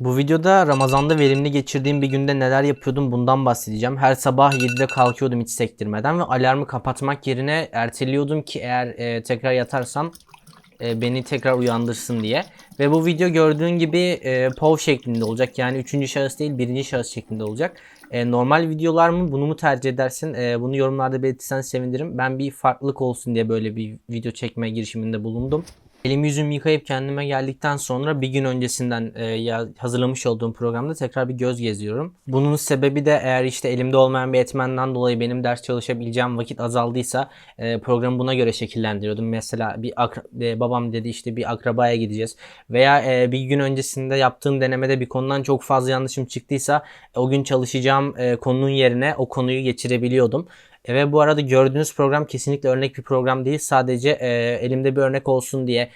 Bu videoda Ramazan'da verimli geçirdiğim bir günde neler yapıyordum bundan bahsedeceğim. Her sabah 7'de kalkıyordum hiç sektirmeden ve alarmı kapatmak yerine erteliyordum ki eğer e, tekrar yatarsam e, beni tekrar uyandırsın diye. Ve bu video gördüğün gibi e, POV şeklinde olacak. Yani üçüncü şahıs değil birinci şahıs şeklinde olacak. E, normal videolar mı bunu mu tercih edersin? E, bunu yorumlarda belirtirsen sevinirim. Ben bir farklılık olsun diye böyle bir video çekme girişiminde bulundum. Elimi yüzümü yıkayıp kendime geldikten sonra bir gün öncesinden e, hazırlamış olduğum programda tekrar bir göz geziyorum. Bunun sebebi de eğer işte elimde olmayan bir etmenden dolayı benim ders çalışabileceğim vakit azaldıysa e, programı buna göre şekillendiriyordum. Mesela bir e, babam dedi işte bir akrabaya gideceğiz veya e, bir gün öncesinde yaptığım denemede bir konudan çok fazla yanlışım çıktıysa o gün çalışacağım e, konunun yerine o konuyu geçirebiliyordum. E, Ve bu arada gördüğünüz program kesinlikle örnek bir program değil. Sadece e, elimde bir örnek olsun diye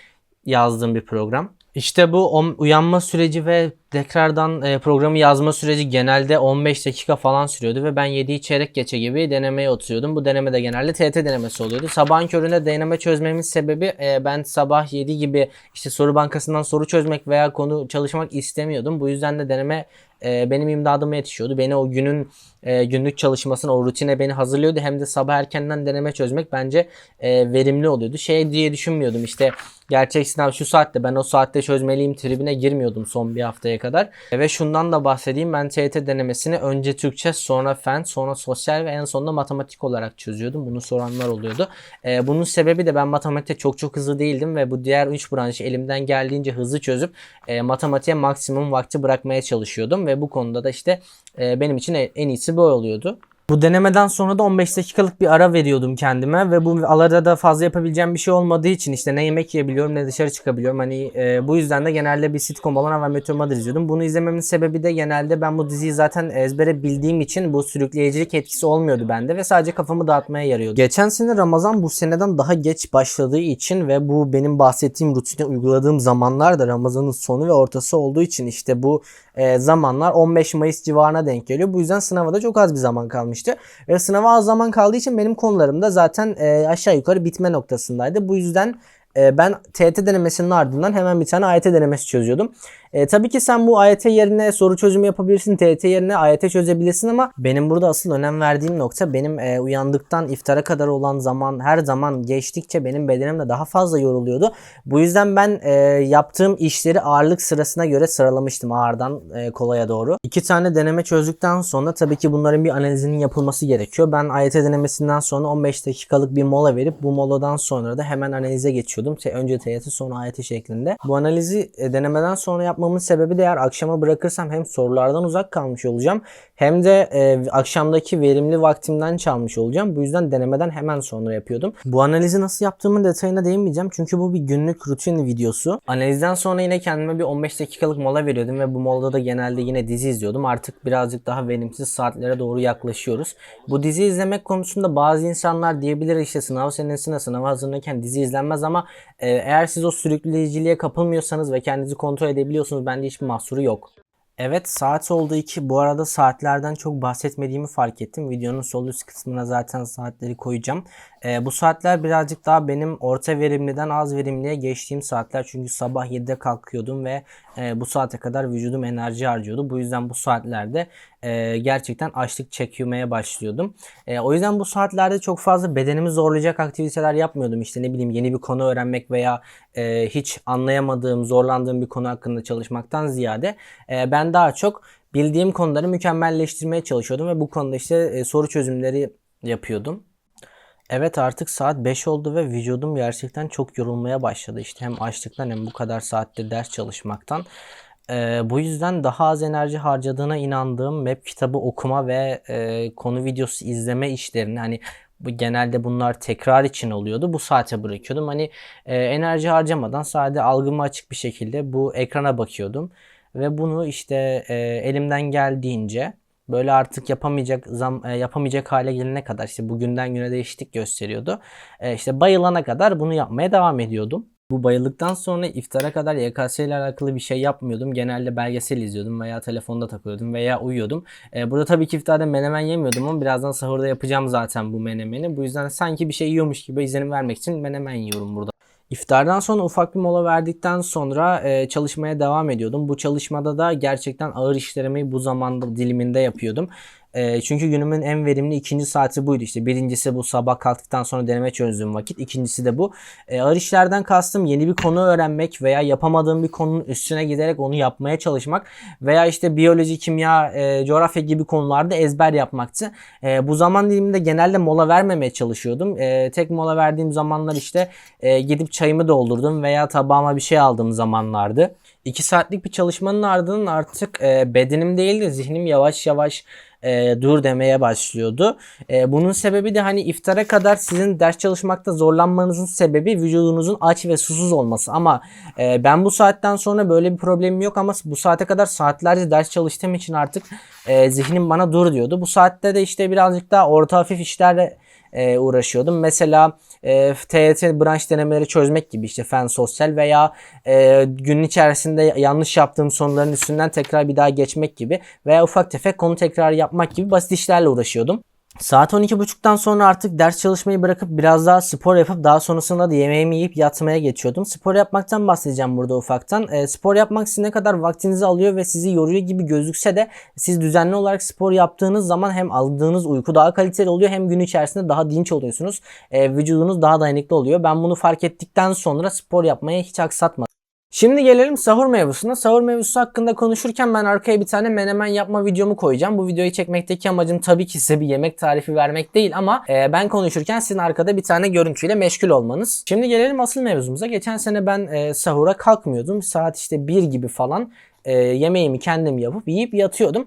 yazdığım bir program. İşte bu uyanma süreci ve tekrardan e, programı yazma süreci genelde 15 dakika falan sürüyordu ve ben 7'yi çeyrek geçe gibi denemeye oturuyordum. Bu deneme de genelde TET denemesi oluyordu. Sabahın köründe deneme çözmemin sebebi e, ben sabah 7 gibi işte soru bankasından soru çözmek veya konu çalışmak istemiyordum. Bu yüzden de deneme e, benim imdadıma yetişiyordu. Beni o günün e, günlük çalışmasına, o rutine beni hazırlıyordu. Hem de sabah erkenden deneme çözmek bence e, verimli oluyordu. Şey diye düşünmüyordum işte gerçek sınav şu saatte ben o saatte çözmeliyim tribine girmiyordum son bir haftaya kadar. E, ve şundan da bahsedeyim ben TYT denemesini önce Türkçe sonra fen sonra sosyal ve en sonunda matematik olarak çözüyordum. Bunu soranlar oluyordu. E, bunun sebebi de ben matematikte çok çok hızlı değildim ve bu diğer 3 branşı elimden geldiğince hızlı çözüp e, matematiğe maksimum vakti bırakmaya çalışıyordum ve bu konuda da işte e, benim için en en iyisi bu oluyordu. Bu denemeden sonra da 15 dakikalık bir ara veriyordum kendime ve bu arada da fazla yapabileceğim bir şey olmadığı için işte ne yemek yiyebiliyorum ne dışarı çıkabiliyorum. Hani e, bu yüzden de genelde bir sitcom olan How I Met Your Mother izliyordum. Bunu izlememin sebebi de genelde ben bu diziyi zaten ezbere bildiğim için bu sürükleyicilik etkisi olmuyordu bende ve sadece kafamı dağıtmaya yarıyordu. Geçen sene Ramazan bu seneden daha geç başladığı için ve bu benim bahsettiğim rutine uyguladığım zamanlar da Ramazan'ın sonu ve ortası olduğu için işte bu e, zamanlar 15 Mayıs civarına denk geliyor. Bu yüzden sınava da çok az bir zaman kalmıştı. Ve sınava az zaman kaldığı için benim konularım da zaten e, aşağı yukarı bitme noktasındaydı. Bu yüzden e, ben TET denemesinin ardından hemen bir tane AYT denemesi çözüyordum. E, tabii ki sen bu AYT yerine soru çözümü yapabilirsin, TET yerine AYT çözebilirsin ama benim burada asıl önem verdiğim nokta benim e, uyandıktan iftara kadar olan zaman her zaman geçtikçe benim bedenim de daha fazla yoruluyordu. Bu yüzden ben e, yaptığım işleri ağırlık sırasına göre sıralamıştım ağırdan e, kolaya doğru. İki tane deneme çözdükten sonra tabii ki bunların bir analizinin yapılması gerekiyor. Ben AYT denemesinden sonra 15 dakikalık bir mola verip bu moladan sonra da hemen analize geçiyordum. Te- Önce TYT sonra AYT şeklinde. Bu analizi e, denemeden sonra yapmamın sebebi de eğer akşama bırakırsam hem sorulardan uzak kalmış olacağım hem de e, akşamdaki verimli vaktimden çalmış olacağım. Bu yüzden denemeden hemen sonra yapıyordum. Bu analizi nasıl yaptığımın detayına değinmeyeceğim çünkü bu bir günlük rutin videosu. Analizden sonra yine kendime bir 15 dakikalık mola veriyordum ve bu molada da genelde yine dizi izliyordum. Artık birazcık daha verimsiz saatlere doğru yaklaşıyoruz. Bu dizi izlemek konusunda bazı insanlar diyebilir işte sınav senesine sınava hazırlanırken dizi izlenmez ama e, eğer siz o sürükleyiciliğe kapılmıyorsanız ve kendinizi kontrol edebiliyorsunuz bende hiçbir mahsuru yok. Evet saat oldu 2. Bu arada saatlerden çok bahsetmediğimi fark ettim. Videonun sol üst kısmına zaten saatleri koyacağım. Ee, bu saatler birazcık daha benim orta verimliden az verimliye geçtiğim saatler. Çünkü sabah 7'de kalkıyordum ve e, bu saate kadar vücudum enerji harcıyordu. Bu yüzden bu saatlerde e, gerçekten açlık çekmeye başlıyordum. E, o yüzden bu saatlerde çok fazla bedenimi zorlayacak aktiviteler yapmıyordum. İşte ne bileyim yeni bir konu öğrenmek veya e, hiç anlayamadığım, zorlandığım bir konu hakkında çalışmaktan ziyade e, ben daha çok bildiğim konuları mükemmelleştirmeye çalışıyordum ve bu konuda işte e, soru çözümleri yapıyordum. Evet artık saat 5 oldu ve vücudum gerçekten çok yorulmaya başladı. İşte hem açlıktan hem bu kadar saatte ders çalışmaktan. Ee, bu yüzden daha az enerji harcadığına inandığım web kitabı okuma ve e, konu videosu izleme işlerini hani bu genelde bunlar tekrar için oluyordu. Bu saate bırakıyordum. Hani e, enerji harcamadan sadece algıma açık bir şekilde bu ekrana bakıyordum. Ve bunu işte e, elimden geldiğince böyle artık yapamayacak zam e, yapamayacak hale gelene kadar işte bugünden güne değişiklik gösteriyordu. E, işte bayılana kadar bunu yapmaya devam ediyordum. Bu bayıldıktan sonra iftara kadar YKS ile alakalı bir şey yapmıyordum. Genelde belgesel izliyordum veya telefonda takılıyordum veya uyuyordum. E, burada tabii ki iftarda menemen yemiyordum ama birazdan sahurda yapacağım zaten bu menemeni. Bu yüzden sanki bir şey yiyormuş gibi izlenim vermek için menemen yiyorum burada. İftardan sonra ufak bir mola verdikten sonra e, çalışmaya devam ediyordum. Bu çalışmada da gerçekten ağır işlerimi bu zamanda diliminde yapıyordum. E, çünkü günümün en verimli ikinci saati buydu işte. Birincisi bu sabah kalktıktan sonra deneme çözdüğüm vakit. İkincisi de bu. E, ağır işlerden kastım yeni bir konu öğrenmek veya yapamadığım bir konunun üstüne giderek onu yapmaya çalışmak veya işte biyoloji, kimya, e, coğrafya gibi konularda ezber yapmaktı. E, bu zaman diliminde genelde mola vermemeye çalışıyordum. E, tek mola verdiğim zamanlar işte e, gidip çayımı doldurdum veya tabağıma bir şey aldığım zamanlardı. 2 saatlik bir çalışmanın ardından artık e, bedenim değil de zihnim yavaş yavaş e, dur demeye başlıyordu. E, bunun sebebi de hani iftara kadar sizin ders çalışmakta zorlanmanızın sebebi vücudunuzun aç ve susuz olması. Ama e, ben bu saatten sonra böyle bir problemim yok ama bu saate kadar saatlerce ders çalıştığım için artık e, zihnim bana dur diyordu. Bu saatte de işte birazcık daha orta hafif işlerle e, uğraşıyordum. Mesela e, TYT branş denemeleri çözmek gibi işte fen sosyal veya e, günün içerisinde yanlış yaptığım soruların üstünden tekrar bir daha geçmek gibi veya ufak tefek konu tekrar yapmak gibi basit işlerle uğraşıyordum. Saat 12.30'dan sonra artık ders çalışmayı bırakıp biraz daha spor yapıp daha sonrasında da yemeğimi yiyip yatmaya geçiyordum. Spor yapmaktan bahsedeceğim burada ufaktan. E, spor yapmak sizin ne kadar vaktinizi alıyor ve sizi yoruyor gibi gözükse de siz düzenli olarak spor yaptığınız zaman hem aldığınız uyku daha kaliteli oluyor hem gün içerisinde daha dinç oluyorsunuz. E, vücudunuz daha dayanıklı oluyor. Ben bunu fark ettikten sonra spor yapmaya hiç aksatmadım. Şimdi gelelim sahur mevzusuna. Sahur mevzusu hakkında konuşurken ben arkaya bir tane menemen yapma videomu koyacağım. Bu videoyu çekmekteki amacım tabii ki size bir yemek tarifi vermek değil ama e, ben konuşurken sizin arkada bir tane görüntüyle meşgul olmanız. Şimdi gelelim asıl mevzumuza. Geçen sene ben e, sahura kalkmıyordum. Saat işte 1 gibi falan e, yemeğimi kendim yapıp yiyip yatıyordum.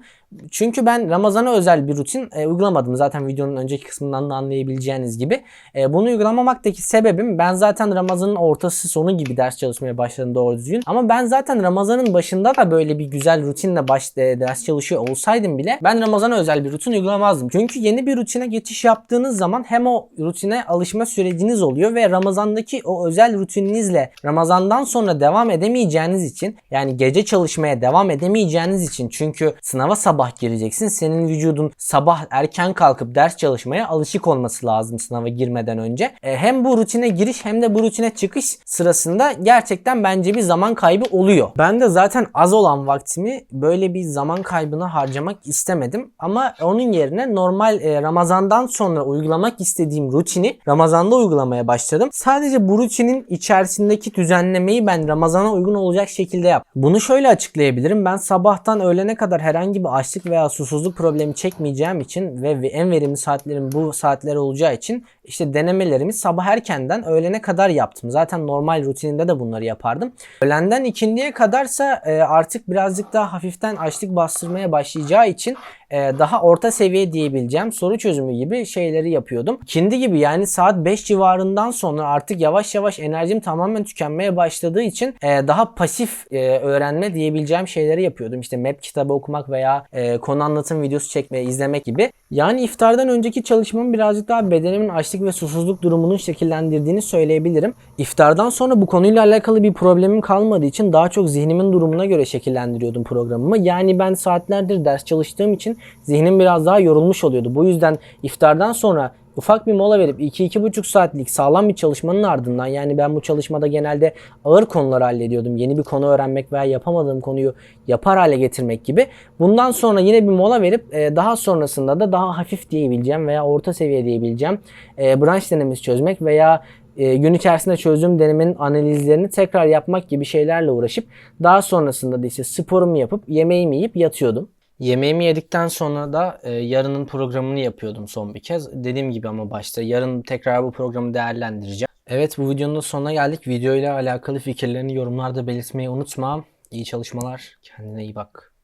Çünkü ben Ramazan'a özel bir rutin e, uygulamadım. Zaten videonun önceki kısmından da anlayabileceğiniz gibi. E, bunu uygulamamaktaki sebebim ben zaten Ramazan'ın ortası sonu gibi ders çalışmaya başladım doğru düzgün. Ama ben zaten Ramazan'ın başında da böyle bir güzel rutinle baş e, ders çalışıyor olsaydım bile ben Ramazan'a özel bir rutin uygulamazdım. Çünkü yeni bir rutine geçiş yaptığınız zaman hem o rutine alışma süreciniz oluyor ve Ramazan'daki o özel rutininizle Ramazan'dan sonra devam edemeyeceğiniz için yani gece çalışmaya devam edemeyeceğiniz için çünkü sınava sabah gireceksin. Senin vücudun sabah erken kalkıp ders çalışmaya alışık olması lazım sınava girmeden önce. E, hem bu rutine giriş hem de bu rutine çıkış sırasında gerçekten bence bir zaman kaybı oluyor. Ben de zaten az olan vaktimi böyle bir zaman kaybına harcamak istemedim. Ama onun yerine normal e, Ramazan'dan sonra uygulamak istediğim rutini Ramazan'da uygulamaya başladım. Sadece bu rutinin içerisindeki düzenlemeyi ben Ramazan'a uygun olacak şekilde yaptım. Bunu şöyle açıklayabilirim. Ben sabahtan öğlene kadar herhangi bir açlık veya susuzluk problemi çekmeyeceğim için ve en verimli saatlerim bu saatler olacağı için işte denemelerimi sabah erkenden öğlene kadar yaptım. Zaten normal rutininde de bunları yapardım. Öğlenden ikindiye kadarsa e, artık birazcık daha hafiften açlık bastırmaya başlayacağı için e, daha orta seviye diyebileceğim soru çözümü gibi şeyleri yapıyordum. Kindi gibi yani saat 5 civarından sonra artık yavaş yavaş enerjim tamamen tükenmeye başladığı için e, daha pasif e, öğrenme diyebileceğim şeyleri yapıyordum. İşte map kitabı okumak veya konu anlatım videosu çekme, izlemek gibi. Yani iftardan önceki çalışmamın birazcık daha bedenimin açlık ve susuzluk durumunun şekillendirdiğini söyleyebilirim. İftardan sonra bu konuyla alakalı bir problemim kalmadığı için daha çok zihnimin durumuna göre şekillendiriyordum programımı. Yani ben saatlerdir ders çalıştığım için zihnim biraz daha yorulmuş oluyordu. Bu yüzden iftardan sonra ufak bir mola verip 2-2,5 saatlik sağlam bir çalışmanın ardından yani ben bu çalışmada genelde ağır konuları hallediyordum. Yeni bir konu öğrenmek veya yapamadığım konuyu yapar hale getirmek gibi. Bundan sonra yine bir mola verip e, daha sonrasında da daha hafif diyebileceğim veya orta seviye diyebileceğim e, branş denemesi çözmek veya e, gün içerisinde çözdüğüm denemenin analizlerini tekrar yapmak gibi şeylerle uğraşıp daha sonrasında da işte sporumu yapıp yemeğimi yiyip yatıyordum. Yemeğimi yedikten sonra da e, yarının programını yapıyordum son bir kez. Dediğim gibi ama başta yarın tekrar bu programı değerlendireceğim. Evet bu videonun sonuna geldik. Video ile alakalı fikirlerini yorumlarda belirtmeyi unutma. İyi çalışmalar. Kendine iyi bak.